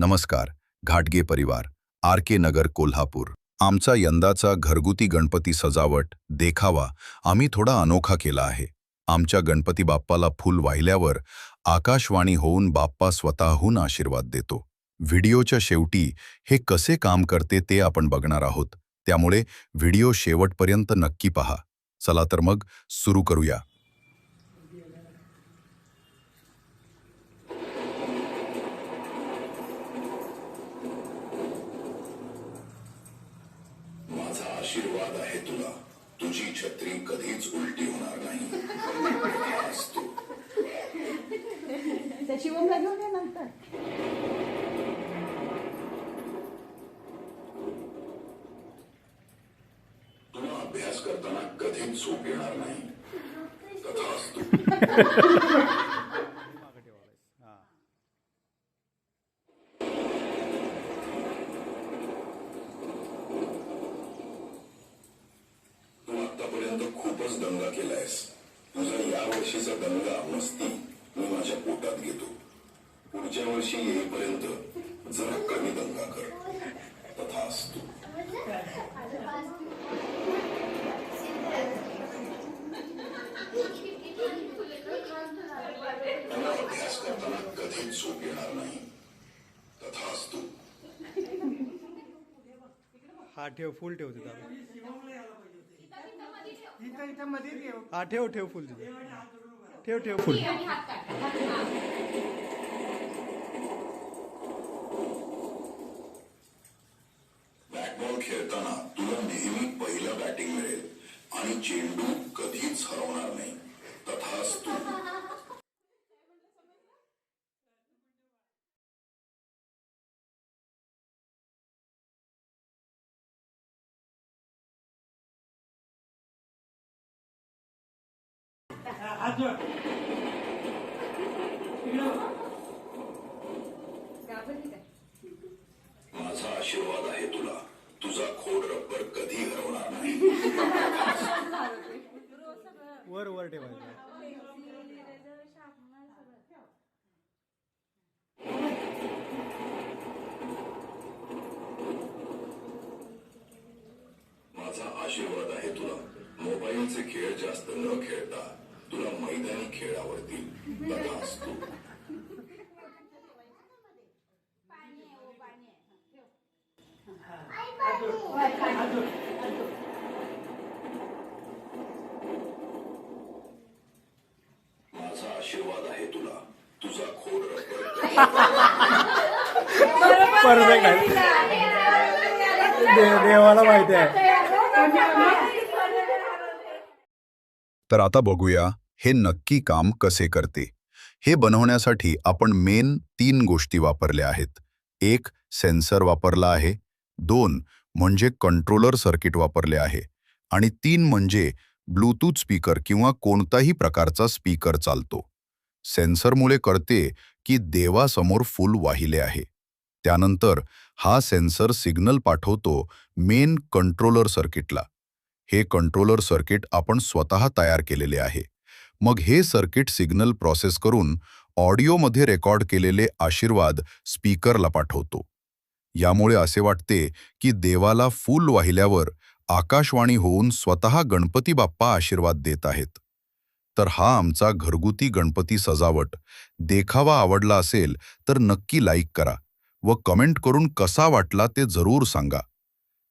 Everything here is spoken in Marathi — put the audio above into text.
नमस्कार घाटगे परिवार आर के नगर कोल्हापूर. आमचा यंदाचा घरगुती गणपती सजावट देखावा आम्ही थोडा अनोखा केला आहे. आमच्या गणपती बाप्पाला फुल वाहिल्यावर आकाशवाणी होऊन बाप्पा स्वतःहून आशीर्वाद देतो. व्हिडिओच्या शेवटी हे कसे काम करते ते आपण बघणार आहोत. त्यामुळे व्हिडिओ शेवटपर्यंत नक्की पहा. चला तर मग सुरू करूया माझा आशीर्वाद आहे तुला. तुझी छत्री कधीच उलटी होणार नाही. शिवमला घेऊन ये नंतर. तुला अभ्यास करताना कधीच झोप येणार नाही. तथाच तू तू आतापर्यंत खूपच दंगा केलायस तुझा या वर्षीचा गंगा मस्ती मी माझ्या पोटात घेतो. पुढच्या वर्षी येईपर्यंत जरा कमी दंगा कर. तथा असतो तुला अभ्यास करताना कधीच झोप येणार नाही. तथा असतो हा ठेव फुल ठेवते दादा इथं इथं मध्ये ठेव हा ठेव ठेव फुल तिथं. ठेव ठेव फुल. बॅटबॉल खेळताना तुला नेहमी पहिलं बॅटिंग मिळेल. आणि चेंडू कधीच हरवणार नाही. तथाच तू माझा आशीर्वाद आहे तुला. तुझा खोड रब्बर कधी हरवणार नाही. वर वर माझा आशीर्वाद आहे तुला. मोबाईलचे खेळ जास्त न खेळता. तुला मैदानी खेळ आवडतील तथाच तू माझा आशीर्वाद आहे तुला तुझा खोड परफेक्ट आहे दे- देवाला माहिती आहे तर आता बघूया हे नक्की काम कसे करते. हे बनवण्यासाठी आपण मेन तीन गोष्टी वापरल्या आहेत. एक सेन्सर वापरला आहे. दोन म्हणजे कंट्रोलर सर्किट वापरले आहे. आणि तीन म्हणजे ब्लूटूथ स्पीकर किंवा कोणताही प्रकारचा स्पीकर चालतो. सेन्सरमुळे कळते की देवासमोर फूल वाहिले आहे. त्यानंतर हा सेन्सर सिग्नल पाठवतो मेन कंट्रोलर सर्किटला हे कंट्रोलर सर्किट आपण स्वतः तयार केलेले आहे. मग हे सर्किट सिग्नल प्रोसेस करून ऑडिओमध्ये रेकॉर्ड केलेले आशीर्वाद स्पीकरला पाठवतो. यामुळे असे वाटते की देवाला फूल वाहिल्यावर आकाशवाणी होऊन स्वतः गणपती बाप्पा आशीर्वाद देत आहेत. तर हा आमचा घरगुती गणपती सजावट. देखावा आवडला असेल तर नक्की लाईक करा व कमेंट करून कसा वाटला ते जरूर सांगा.